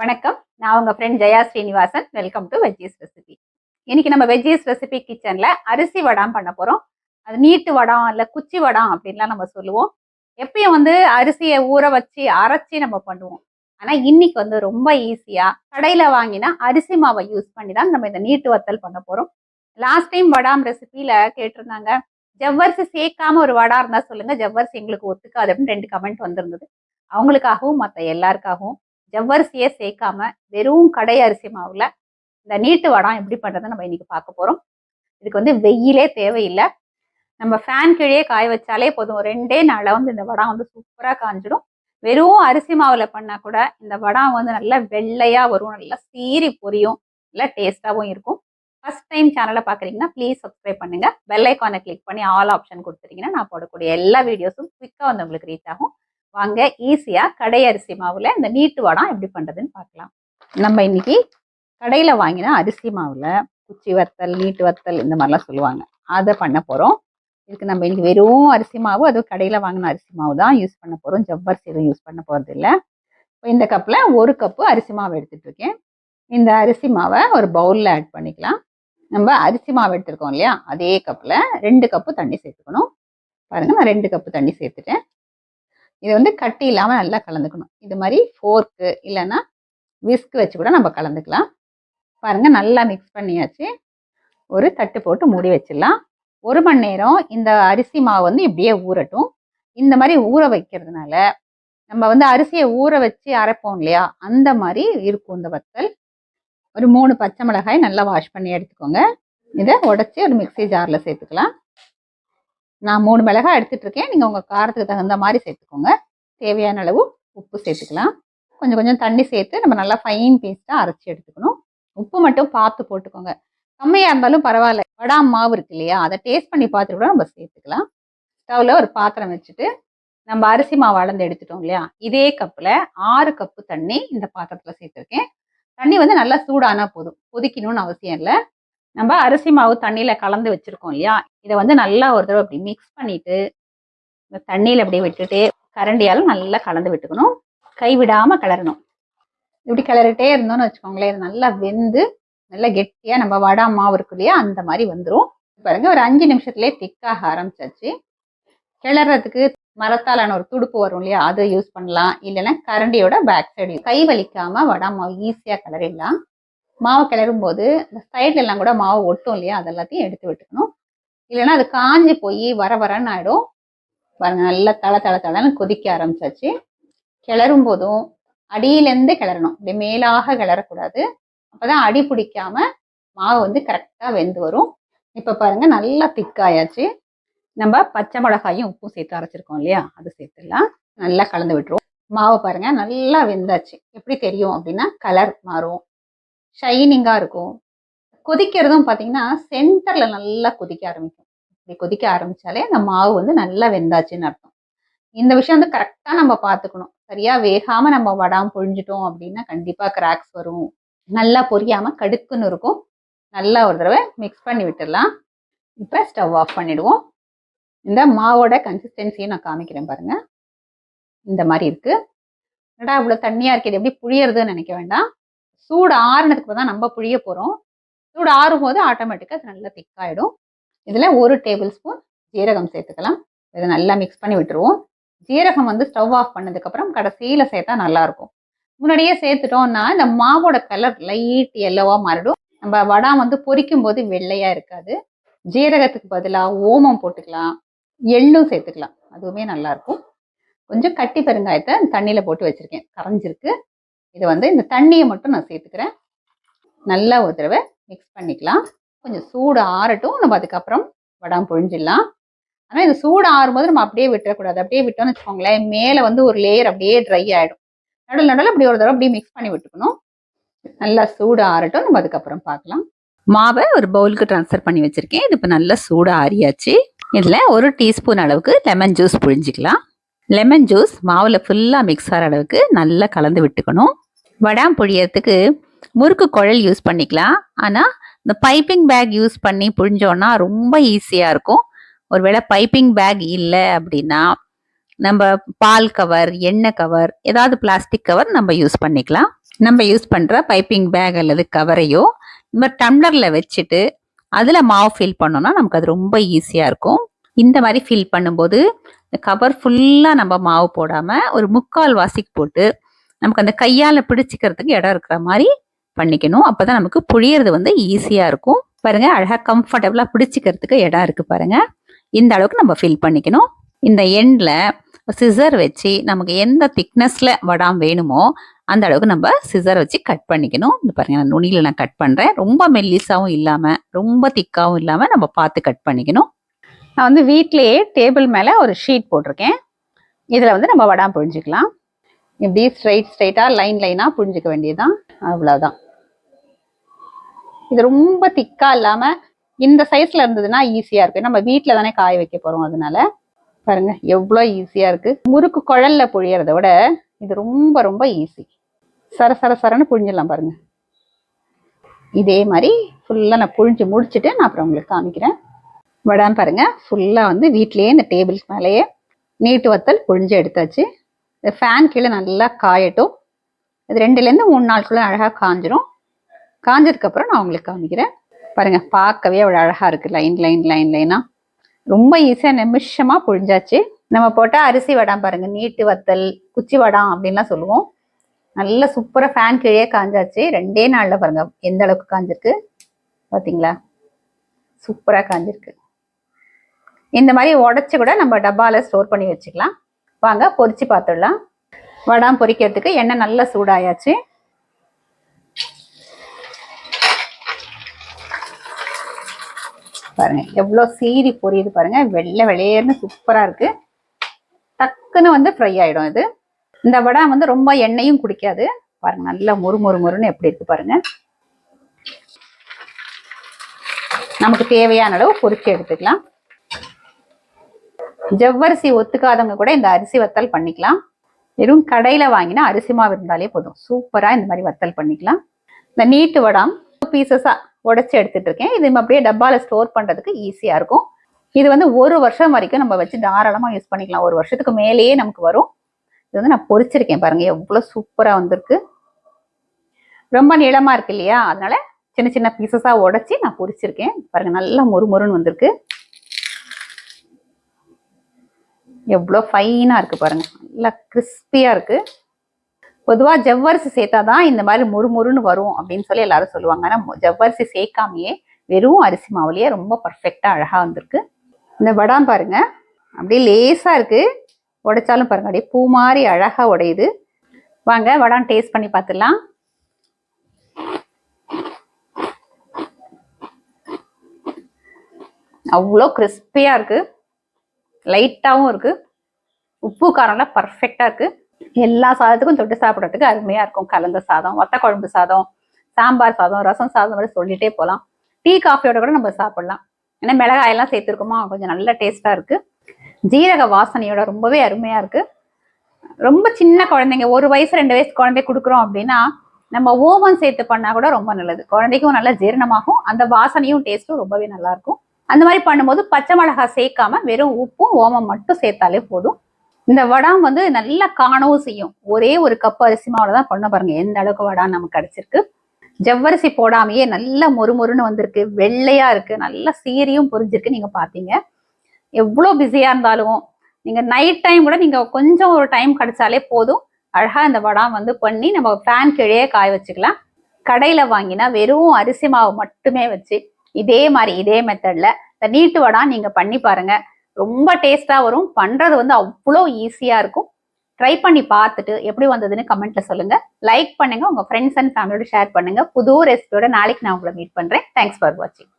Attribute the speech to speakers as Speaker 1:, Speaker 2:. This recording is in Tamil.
Speaker 1: வணக்கம். நான் உங்கள் friend Jaya Srinivasan. Welcome to veggies recipe இன்னைக்கு நம்ம வெஜ்ஜீஸ் ரெசிபி கிச்சனில் அரிசி வடாம் பண்ண போகிறோம் அது நீட்டு வடம் இல்லை குச்சி வடம் அப்படின்லாம் நம்ம சொல்லுவோம். எப்பயும் வந்து அரிசியை ஊற வச்சு அரைச்சி நம்ம பண்ணுவோம். ஆனால் இன்னைக்கு வந்து ரொம்ப ஈஸியாக கடையில் வாங்கினா அரிசி மாவை யூஸ் பண்ணி தான் நம்ம இந்த நீட்டு வத்தல் பண்ண போகிறோம் லாஸ்ட் டைம் வடாம் ரெசிபியில் கேட்டிருந்தாங்க. ஜவ்வரிசி சேர்க்காம ஒரு வடா இருந்தால் சொல்லுங்கள் ஜவ்வரிசி எங்களுக்கு ஒத்துக்காது அப்படின்னு ரெண்டு கமெண்ட் வந்திருந்தது. அவங்களுக்காகவும் மற்ற எல்லாருக்காகவும். ஜவ்வரிசியே சேர்க்காம வெறும் கடை அரிசி மாவுல இந்த நீட்டு வடம் எப்படி பண்ணுறதை நம்ம இன்னைக்கு பார்க்க போகிறோம் இதுக்கு வந்து வெயிலே தேவையில்லை. நம்ம ஃபேன் கீழே காய வச்சாலே போதும். ரெண்டே நாளில் வந்து இந்த வடம் வந்து சூப்பராக காஞ்சிடும். வெறும் அரிசி மாவில் பண்ணால் கூட இந்த வடம் வந்து நல்லா வெள்ளையாக வரும். நல்லா சீரி பொரியும். நல்லா டேஸ்ட்டாகவும் இருக்கும். ஃபர்ஸ்ட் டைம் சேனலை பார்க்குறீங்கன்னா ப்ளீஸ் சப்ஸ்கிரைப் பண்ணுங்க. பெல் ஐக்கானை கிளிக் பண்ணி ஆல் ஆப்ஷன் கொடுத்துட்டீங்கன்னா நான் போடக்கூடிய எல்லா வீடியோஸும் குவிக்காக வந்து உங்களுக்கு ரீச் ஆகும். வாங்க ஈஸியா கடை அரிசி மாவுல இந்த நீட்டு வடம் எப்படி பண்றதுன்னு பார்க்கலாம். நம்ம இன்னைக்கு கடையில வாங்கினா அரிசி மாவுல குச்சி வத்தல் நீட்டு வத்தல் இந்த மாதிரிலாம் சொல்லுவாங்க. அதை பண்ண போறோம். இதுக்கு நம்ம இன்னைக்கு வெறும் அரிசி மாவு அதுவும் கடையில வாங்கின அரிசி மாவு தான் யூஸ் பண்ண போறோம். ஜவ்வரிசி எதுவும் யூஸ் பண்ண போறது இல்லை. இப்போ இந்த கப்ல ஒரு கப்பு அரிசி மாவு எடுத்துட்டு இருக்கேன். இந்த அரிசி மாவை ஒரு பவுல்ல ஆட் பண்ணிக்கலாம். நம்ம அரிசி மாவு எடுத்துருக்கோம் இல்லையா? அதே கப்பில் ரெண்டு கப்பு தண்ணி சேர்த்துக்கணும். பாருங்கள் நான் ரெண்டு கப்பு தண்ணி சேர்த்துட்டேன். இது வந்து கட்டி இல்லாமல் நல்லா கலந்துக்கணும். இது மாதிரி ஃபோர்க்கு இல்லைன்னா விஸ்க் வச்சு கூட நம்ம கலந்துக்கலாம். பாருங்க நல்லா மிக்ஸ் பண்ணியாச்சு. ஒரு தட்டு போட்டு மூடி வச்சிடலாம். ஒரு மணி நேரம் இந்த அரிசி மாவு வந்து இப்படியே ஊறட்டும். இந்த மாதிரி ஊற வைக்கிறதுனால நம்ம வந்து அரிசியை ஊற வச்சு அரைப்போம் இல்லையா? அந்த மாதிரி இருக்கும் இந்த வத்தல். ஒரு மூணு பச்சை மிளகாய் நல்லா வாஷ் பண்ணி எடுத்துக்கோங்க. இதை உடச்சி ஒரு மிக்ஸி ஜாரில் சேர்த்துக்கலாம். நான் மூணு மிளகாய் எடுத்துகிட்ருக்கேன் நீங்கள் உங்கள் காரத்துக்கு தகுந்த மாதிரி சேர்த்துக்கோங்க. தேவையான அளவு உப்பு சேர்த்துக்கலாம். கொஞ்சம் கொஞ்சம் தண்ணி சேர்த்து நம்ம நல்லா ஃபைன் பேஸ்ட்டாக அரைச்சி எடுத்துக்கணும். உப்பு மட்டும் பார்த்து போட்டுக்கோங்க. கம்மியாக இருந்தாலும் பரவாயில்ல. வடா மாவு இருக்கு இல்லையா? அதை டேஸ்ட் பண்ணி பார்த்துட்டு கூட நம்ம சேர்த்துக்கலாம். ஸ்டவ்வில் ஒரு பாத்திரம் வச்சுட்டு நம்ம அரிசி மாவு அளந்து எடுத்துட்டோம் இல்லையா? இதே கப்பில் ஆறு கப்பு தண்ணி இந்த பாத்திரத்தில் சேர்த்துருக்கேன். தண்ணி வந்து நல்லா சூடானா போதும். கொதிக்கணும்னு அவசியம் இல்லை. நம்ம அரிசி மாவு தண்ணியில் கலந்து வச்சுருக்கோம் இல்லையா? இதை வந்து நல்லா ஒரு தடவை அப்படி மிக்ஸ் பண்ணிட்டு இந்த தண்ணியில் அப்படியே விட்டுட்டு கரண்டியால் நல்லா கலந்து விட்டுக்கணும். கைவிடாமல் கிளறணும். இப்படி கிளறிட்டே இருந்தோம்னு வச்சுக்கோங்களேன் இது நல்லா வெந்து நல்லா கெட்டியாக நம்ம வடா மாவு இருக்கு இல்லையா அந்த மாதிரி வந்துடும் பாருங்க ஒரு அஞ்சு நிமிஷத்துலேயே திக்காக ஆரம்பிச்சாச்சு. கிளறதுக்கு மரத்தாலான ஒரு துடுப்பு வரும் இல்லையா அதை யூஸ் பண்ணலாம். இல்லைன்னா கரண்டியோட பேக் சைடு கை வலிக்காமல் வடா மாவு ஈஸியாக கிளறிடலாம். மாவு கிளறும் போது இந்த சைட்ல எல்லாம் கூட மாவு ஒட்டும் இல்லையா? அது எல்லாத்தையும் எடுத்து விட்டுக்கணும். இல்லைன்னா அது காஞ்சி போய் வர வரன்னு ஆயிடும். பாருங்க நல்லா தலை தலை தலைன்னு கொதிக்க ஆரம்பிச்சாச்சு. கிளறும் போதும் அடியிலேருந்து கிளறணும். இப்படி மேலாக கிளறக்கூடாது. அப்பதான் அடி பிடிக்காம மாவு வந்து கரெக்டாக வெந்து வரும். இப்போ பாருங்க நல்லா திக்காயாச்சு நம்ம பச்சை மிளகாயும் உப்பும் சேர்த்து அரைச்சிருக்கோம் இல்லையா? அது சேர்த்துடலாம். நல்லா கலந்து விட்டுருவோம். மாவு பாருங்க நல்லா வெந்தாச்சு. எப்படி தெரியும் அப்படின்னா கலர் மாறும். ஷைனிங்காக இருக்கும். கொதிக்கிறதும் பார்த்தீங்கன்னா சென்டரில் நல்லா கொதிக்க ஆரம்பிக்கும். இப்படி கொதிக்க ஆரம்பித்தாலே அந்த மாவு வந்து நல்லா வெந்தாச்சுன்னு அர்த்தம். இந்த விஷயம் வந்து கரெக்டாக நம்ம பார்த்துக்கணும். சரியாக வேகாமல் நம்ம வடாம பொழிஞ்சிட்டோம் அப்படின்னா கண்டிப்பாக கிராக்ஸ் வரும். நல்லா பொரியாமல் கடுக்குன்னு இருக்கும். நல்லா ஒரு தடவை மிக்ஸ் பண்ணி விட்டுடலாம். இப்போ ஸ்டவ் ஆஃப் பண்ணிவிடுவோம் இந்த மாவோட கன்சிஸ்டன்சியும் நான் காமிக்கிறேன் பாருங்கள் இந்த மாதிரி இருக்குது என்னடா இவ்வளோ தண்ணியாக இருக்குது எப்படி புளியறதுன்னு நினைக்க வேண்டாம். சூடு ஆறுனதுக்கு தான் நம்ம புழிய போகிறோம் சூடு ஆறும் போது ஆட்டோமேட்டிக்காக அது நல்லா திக்காயிடும் இதில் ஒரு டேபிள் ஸ்பூன் ஜீரகம் சேர்த்துக்கலாம். இதை நல்லா மிக்ஸ் பண்ணி விட்டுருவோம். ஜீரகம் வந்து ஸ்டவ் ஆஃப் பண்ணதுக்கப்புறம் கடைசியில் சேர்த்தா நல்லாயிருக்கும். முன்னாடியே சேர்த்துட்டோம்னா இந்த மாவோட கலர் லைட் எல்லோவாக மாறிடும். நம்ம வடா வந்து பொரிக்கும் போது வெள்ளையாக இருக்காது. ஜீரகத்துக்கு பதிலாக ஓமம் போட்டுக்கலாம். எள்ளும் சேர்த்துக்கலாம். அதுவுமே நல்லாயிருக்கும். கொஞ்சம் கட்டி பெருங்காயத்தை தண்ணியில் போட்டு வச்சுருக்கேன். கரைஞ்சிருக்கு. இது வந்து இந்த தண்ணியை மட்டும் நான் சேர்த்துக்கிறேன். நல்லா ஒரு தடவை மிக்ஸ் பண்ணிக்கலாம். கொஞ்சம் சூடு ஆறட்டும். நம்ம அதுக்கப்புறம் வடாம் பொழிஞ்சிடலாம். ஆனால் இது சூடு ஆறும்போது நம்ம அப்படியே விட்டுறக்கூடாது. அப்படியே விட்டோம்னு வச்சுக்கோங்களேன் மேலே வந்து ஒரு லேயர் அப்படியே ட்ரை ஆகிடும் நடுவில் நடுவில் அப்படி ஒரு தடவை அப்படியே மிக்ஸ் பண்ணி விட்டுக்கணும். நல்லா சூடு ஆறட்டும். நம்ம அதுக்கப்புறம் பார்க்கலாம். மாவை ஒரு பவுலுக்கு ட்ரான்ஸ்ஃபர் பண்ணி வச்சுருக்கேன். இது இப்போ நல்லா சூடு ஆறியாச்சு. இதில் ஒரு டீஸ்பூன் அளவுக்கு லெமன் ஜூஸ் புழிஞ்சிக்கலாம். லெமன் ஜூஸ் மாவில் ஃபுல்லாக மிக்ஸ் ஆகிற அளவுக்கு நல்லா கலந்து விட்டுக்கணும். வடாம் புழியறதுக்கு முறுக்கு குழல் யூஸ் பண்ணிக்கலாம். ஆனால் இந்த பைப்பிங் பேக் யூஸ் பண்ணி புழிஞ்சோன்னா ரொம்ப ஈஸியாக இருக்கும். ஒருவேளை பைப்பிங் பேக் இல்லை அப்படின்னா நம்ம பால் கவர் எண்ணெய் கவர் ஏதாவது பிளாஸ்டிக் கவர் நம்ம யூஸ் பண்ணிக்கலாம். நம்ம யூஸ் பண்ணுற பைப்பிங் பேக் அல்லது கவரையோ இந்த மாதிரி டம்ளரில் வச்சுட்டு அதில் மாவு ஃபில் பண்ணோம்னா நமக்கு அது ரொம்ப ஈஸியாக இருக்கும். இந்த மாதிரி ஃபில் பண்ணும்போது இந்த கவர் ஃபுல்லாக நம்ம மாவு போடாமல் ஒரு முக்கால் வாசிக்கு போட்டு நமக்கு அந்த கையால் பிடிச்சிக்கிறதுக்கு இடம் இருக்கிற மாதிரி பண்ணிக்கணும். அப்போ தான் நமக்கு புழியறது வந்து ஈஸியாக இருக்கும். பாருங்கள் அழகாக கம்ஃபர்டபுளாக பிடிச்சிக்கிறதுக்கு இடம் இருக்குது பாருங்கள் இந்த அளவுக்கு நம்ம ஃபில் பண்ணிக்கணும். இந்த எண்டில் சிசர் வச்சு நமக்கு எந்த திக்னஸில் வடாம் வேணுமோ அந்த அளவுக்கு நம்ம சிசர் வச்சு கட் பண்ணிக்கணும். இந்த பாருங்க நான் நுனியில் நான் கட் பண்ணுறேன் ரொம்ப மெல்லிஸாகவும் இல்லாமல் ரொம்ப திக்காகவும் இல்லாமல் நம்ம பார்த்து கட் பண்ணிக்கணும். நான் வந்து வீட்லேயே டேபிள் மேலே ஒரு ஷீட் போட்டிருக்கேன். இதில் வந்து நம்ம வடாம் புழிஞ்சிக்கலாம். இப்படி ஸ்ட்ரைட் ஸ்ட்ரைட்டாக லைன் லைனாக புழிஞ்சிக்க வேண்டியதுதான். அவ்வளோதான் இது ரொம்ப திக்காக இல்லாமல் இந்த சைஸில் இருந்ததுன்னா ஈஸியாக இருக்கு நம்ம வீட்டில் தானே காய வைக்க போகிறோம் அதனால. பாருங்க எவ்வளோ ஈஸியாக இருக்குது முறுக்கு குழல்ல புழியறத விட இது ரொம்ப ரொம்ப ஈஸி சர சர சரன்னு புழிஞ்சிடலாம் பாருங்கள் இதே மாதிரி ஃபுல்லாக நான் புழிஞ்சு முடிச்சுட்டு நான் அப்புறம் உங்களுக்கு காமிக்கிறேன். வடான்னு பாருங்கள் ஃபுல்லாக வந்து வீட்லேயே இந்த டேபிள்ஸ் மேலேயே நீட்டு வத்தல் புழிஞ்சு எடுத்தாச்சு. இந்த ஃபேன் கீழே நல்லா காயட்டும். இது ரெண்டுலேருந்து மூணு நாளுக்குள்ளே அழகாக காஞ்சிரும். காஞ்சதுக்கப்புறம் நான் உங்களுக்கு காமிக்கிறேன். பாருங்கள் பார்க்கவே அவ்வளோ அழகாக இருக்குது லைன் லைன் லைன் லைனாக ரொம்ப ஈஸியாக நிமிஷமாக புழிஞ்சாச்சு. நம்ம போட்டால் அரிசி வடாம் பாருங்க. நீட்டு வத்தல் குச்சி வடம் அப்படின்லாம் சொல்லுவோம். நல்ல சூப்பராக ஃபேன் கீழே காஞ்சாச்சு. ரெண்டே நாளில் பாருங்க எந்த அளவுக்கு காஞ்சிருக்கு. பார்த்தீங்களா சூப்பராக காஞ்சிருக்கு. இந்த மாதிரி உடச்சி கூட நம்ம டப்பாவில் ஸ்டோர் பண்ணி வச்சுக்கலாம். வாங்க பொரிச்சு பார்த்துடலாம். வடாம் பொரிக்கிறதுக்கு எண்ணெய் நல்லா சூடாயாச்சு. பாருங்க எவ்வளோ சீரி பொரியுது பாருங்க. வெள்ளை வெளியேன்னு சூப்பராக இருக்கு. டக்குன்னு வந்து ஃப்ரை ஆகிடும் இது. இந்த வடை வந்து ரொம்ப எண்ணெயும் குடிக்காது. பாருங்க நல்லா முறு மொறு மொறுன்னு எப்படி இருக்கு பாருங்க. நமக்கு தேவையான அளவு பொரிச்சு எடுத்துக்கலாம். ஜவ்வரிசி ஒத்துக்காதவங்க கூட இந்த அரிசி வத்தல் பண்ணிக்கலாம். வெறும் கடையில வாங்கினா அரிசி மாவு இருந்தாலே போதும். சூப்பரா இந்த மாதிரி வத்தல் பண்ணிக்கலாம். இந்த நீட்டு வடம் பீசஸா உடச்சி எடுத்துட்டு இருக்கேன். இது அப்படியே டப்பாவில் ஸ்டோர் பண்றதுக்கு ஈஸியாக இருக்கும். இது வந்து ஒரு வருஷம் வரைக்கும் நம்ம வச்சு தாராளமாக யூஸ் பண்ணிக்கலாம். ஒரு வருஷத்துக்கு மேலேயே நமக்கு வரும். இது வந்து நான் பொரிச்சிருக்கேன் பாருங்க. எவ்வளவு சூப்பராக வந்திருக்கு. ரொம்ப நீளமாக இருக்கு இல்லையா? அதனால சின்ன சின்ன பீசஸாக உடைச்சி நான் பொரிச்சிருக்கேன் பாருங்க நல்லா மொறு மொறுன்னு வந்திருக்கு. எவ்வளோ ஃபைனாக இருக்குது பாருங்கள் நல்லா கிறிஸ்பியாக இருக்குது பொதுவாக ஜவ்வரிசி சேர்த்தா தான் இந்த மாதிரி முறுமுறுன்னு வரும் அப்படின்னு சொல்லி எல்லாரும் சொல்லுவாங்க. ஆனால் ஜவ்வரிசி சேர்க்காமையே வெறும் அரிசி மாவுலேயே ரொம்ப பர்ஃபெக்டாக அழகாக வந்திருக்கு. இந்த வடாம் பாருங்கள் அப்படியே லேஸாக இருக்குது உடைச்சாலும் பாருங்க. அப்படியே பூ மாதிரி அழகாக உடையுது. வாங்க வடாம் டேஸ்ட் பண்ணி பார்த்துடலாம். அவ்வளோ கிறிஸ்பியாக இருக்குது லைட்டாகவும் இருக்குது உப்பு காரம்லாம் பர்ஃபெக்டாக இருக்குது எல்லா சாதத்துக்கும் தொட்டு சாப்பிட்றதுக்கு அருமையாக இருக்கும். கலந்த சாதம் வத்த குழம்பு சாதம் சாம்பார் சாதம் ரசம் சாதம் மாதிரி சொல்லிகிட்டே போகலாம் டீ காஃபியோட கூட நம்ம சாப்பிட்லாம். ஏன்னா மிளகாயெல்லாம் சேர்த்துருக்கோமா? கொஞ்சம் நல்ல டேஸ்ட்டாக இருக்குது ஜீரக வாசனையோட ரொம்பவே அருமையாக இருக்குது ரொம்ப சின்ன குழந்தைங்க ஒரு வயசு ரெண்டு வயசு குழந்தை கொடுக்குறோம் அப்படின்னா நம்ம ஓவன் சேர்த்து பண்ணால் கூட ரொம்ப நல்லது. குழந்தைக்கும் நல்லா ஜீரணமாகும். அந்த வாசனையும் டேஸ்ட்டும் ரொம்பவே நல்லாயிருக்கும் அந்த மாதிரி பண்ணும்போது பச்சை மிளகாய் சேர்க்காம வெறும் உப்பும் ஓமம் மட்டும் சேர்த்தாலே போதும். இந்த வடாம் வந்து நல்லா காணவும் செய்யும். ஒரே ஒரு கப் அரிசி மாவுல தான் பண்ண பாருங்க. எந்த அளவுக்கு வடாம் நமக்கு கிடைச்சிருக்கு. ஜவ்வரிசி போடாமையே நல்ல மொறுமொறுன்னு வந்திருக்கு. வெள்ளையா இருக்கு. நல்லா சீரியும் புரிஞ்சிருக்கு. நீங்க பாத்தீங்க. எவ்வளோ பிஸியா இருந்தாலும் நீங்க நைட் டைம் கூட நீங்க கொஞ்சம் ஒரு டைம் கிடைச்சாலே போதும். அழகா இந்த வடாம் வந்து பண்ணி நம்ம ஃபேன் கீழே காய வச்சுக்கலாம். கடையில வாங்கினா வெறும் அரிசி மாவு மட்டுமே வச்சு இதே மாதிரி இதே மெத்தட்ல இந்த நீட்டு வடா நீங்க பண்ணி பாருங்க. ரொம்ப டேஸ்டா வரும். பண்றது வந்து அவ்வளோ ஈஸியா இருக்கும். ட்ரை பண்ணி பார்த்துட்டு எப்படி வந்ததுன்னு கமெண்ட்ல சொல்லுங்க. லைக் பண்ணுங்க. உங்க ஃப்ரெண்ட்ஸ் அண்ட் ஃபேமிலியோட ஷேர் பண்ணுங்க. புது ரெசிபியோட நாளைக்கு நான் உங்களை மீட் பண்றேன். தேங்க்ஸ் ஃபார் வாட்சிங்